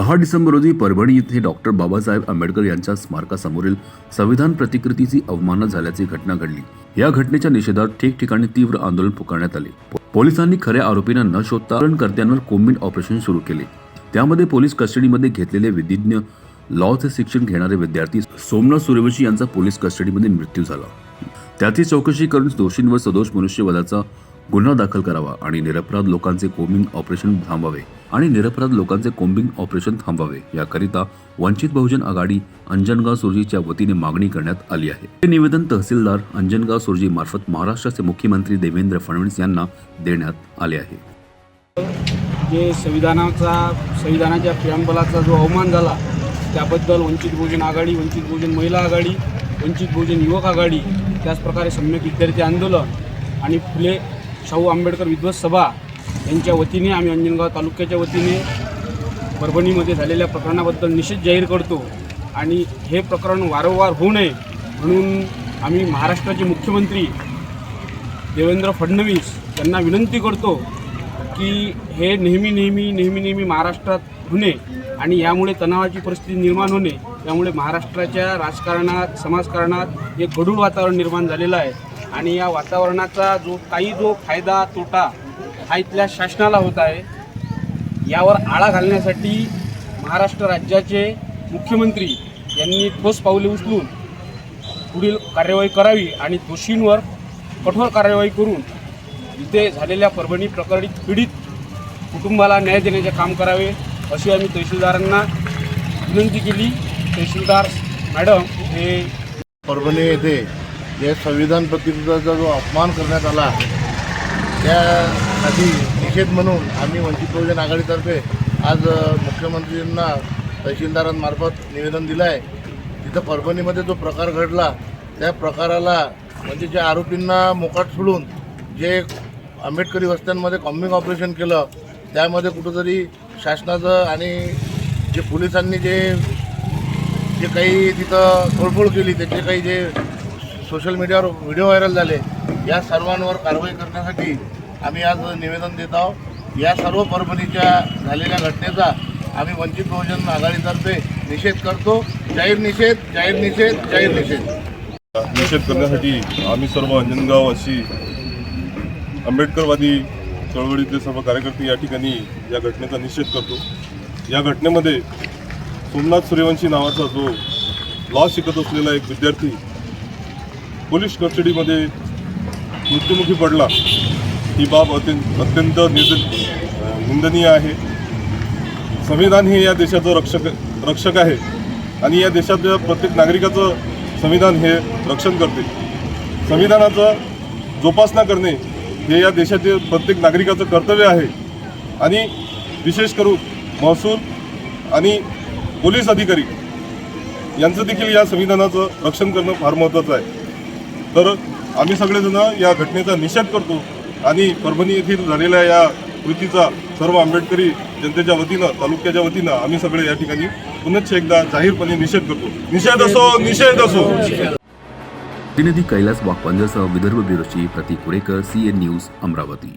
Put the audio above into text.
दहा डिसेंबर रोजी परभणी येथे डॉक्टर बाबासाहेब आंबेडकर यांच्या स्मारकासमोरील संविधान प्रतिकृतीची अवमानना झाल्याची घटना घडली. या घटनेच्या निषेधात ठिकठिकाणी तीव्र आंदोलन पुकारण्यात आले. पोलिसांनी खऱ्या आरोपींना न शोधता आंदोलनकर्त्यांवर कोम्बिंग ऑपरेशन सुरू केले. त्यामध्ये पोलीस कस्टडीमध्ये घेतलेले विधिज्ञ लॉचे शिक्षण घेणारे विद्यार्थी सोमनाथ सूर्यवंशी यांचा पोलीस कस्टडीमध्ये मृत्यू झाला. त्याची चौकशी करून दोषींवर सदोष मनुष्यवधाचा गुन्हा दाखल करावा आणि निरपराध लोकांचे कोम्बिंग ऑपरेशन थांबावे आणि निरपराध लोकांचे कोम्बिंग ऑपरेशन थांबावे याकरिता वंचित बहुजन आघाडी अंजनगाव सुरजीच्या वतीने मागणी करण्यात आली आहे. हे निवेदन तहसीलदार अंजनगाव सुरजी मार्फत महाराष्ट्राचे मुख्यमंत्री देवेंद्र फडणवीस यांना देण्यात आले आहे. जे संविधानाचा संविधानाच्या प्रियांबलाचा जो अवमान झाला त्याबद्दल वंचित बहुजन आघाडी वंचित बहुजन महिला आघाडी वंचित बहुजन युवक आघाडी त्याचप्रकारे सम्यक विद्यार्थी आंदोलन आणि फुले शाहू आंबेडकर विद्वत सभा यांच्या वतीने आम्ही अंजनगाव तालुक्याच्या वतीने परभणीमध्ये झालेल्या प्रकरणाबद्दल निषेध जाहीर करतो आणि हे प्रकरण वारंवार होऊ नये म्हणून आम्ही महाराष्ट्राचे मुख्यमंत्री देवेंद्र फडणवीस यांना विनंती करतो की हे नेहमी नेहमी नेहमी नेहमी महाराष्ट्रात होणे आणि यामुळे तणावाची परिस्थिती निर्माण होणे त्यामुळे महाराष्ट्राच्या राजकारणात समाजकारणात एक गढूळ वातावरण निर्माण झालेलं आहे. आणि या वातावरणाचा जो काही जो फायदा तोटा हा इथल्या शासनाला होत आहे यावर आळा घालण्यासाठी महाराष्ट्र राज्याचे मुख्यमंत्री यांनी ठोस पावले उचलून पुढील कार्यवाही करावी आणि दोषींवर कठोर कार्यवाही करून इथे झालेल्या परभणी प्रकरणी पीडित कुटुंबाला न्याय देण्याचे काम करावे अशी आम्ही तहसीलदारांना विनंती केली. तहसीलदार मॅडम हे परभणी येथे जे संविधान प्रतिनिधीचा जो अपमान करण्यात आला त्यासाठी निषेध म्हणून आम्ही वंचित बहुजन आघाडीतर्फे आज मुख्यमंत्र्यांना तहसीलदारांमार्फत निवेदन दिलं आहे तिथं परभणीमध्ये जो प्रकार घडला त्या प्रकाराला म्हणजे ज्या आरोपींना मोकाट सोडून जे आंबेडकरी वस्त्यांमध्ये कॉम्बिंग ऑपरेशन केलं त्यामध्ये कुठंतरी शासनाचं आणि जे पोलिसांनी जे जे काही तिथं तोडफोड केली त्याचे काही जे सोशल मीडियावर व्हिडिओ व्हायरल झाले या सर्वांवर कारवाई करण्यासाठी आम्ही आज निवेदन देत आहोत. या सर्व परभणीच्या झालेल्या घटनेचा आम्ही वंचित बहुजन आघाडीतर्फे निषेध करतो. जाहीर निषेध जाहीर निषेध जाहीर निषेध. निषेध करण्यासाठी आम्ही सर्व अंजनगाववासी आंबेडकरवादी चळवळीतले सर्व कार्यकर्ते या ठिकाणी या घटनेचा निषेध करतो. या घटनेमध्ये सोमनाथ सूर्यवंशी नावाचा जो लॉ शिकत असलेला एक विद्यार्थी पोलीस कस्टडीमध्ये मृत्युमुखी पडला ही बाब अत्यंत अत्यंत निंद निंदनीय आहे. संविधान हे या देशाचं रक्षक रक्षक आहे आणि या देशातल्या प्रत्येक नागरिकाचं संविधान हे रक्षण करते. संविधानाचं जोपासना करणे हे या देशाचे प्रत्येक नागरिकाचं कर्तव्य आहे. आणि विशेष करून महसूल आणि पोलीस अधिकारी यांचं देखील या संविधानाचं रक्षण करणं फार महत्त्वाचं आहे. तर आम्ही सगळेजण या घटनेचा निषेध करतो आणि परभणी येथील झालेल्या या कृतीचा सर्व आंबेडकरी जनतेच्या वतीनं तालुक्याच्या वतीनं आम्ही सगळे या ठिकाणी पुनश्च एकदा जाहीरपणे निषेध करतो. निषेध असो निषेध असो. प्रतिनिधी कैलास वाकपांजरसह Vidarbha ब्युरोची Pratik Kurekar C N news Amravati.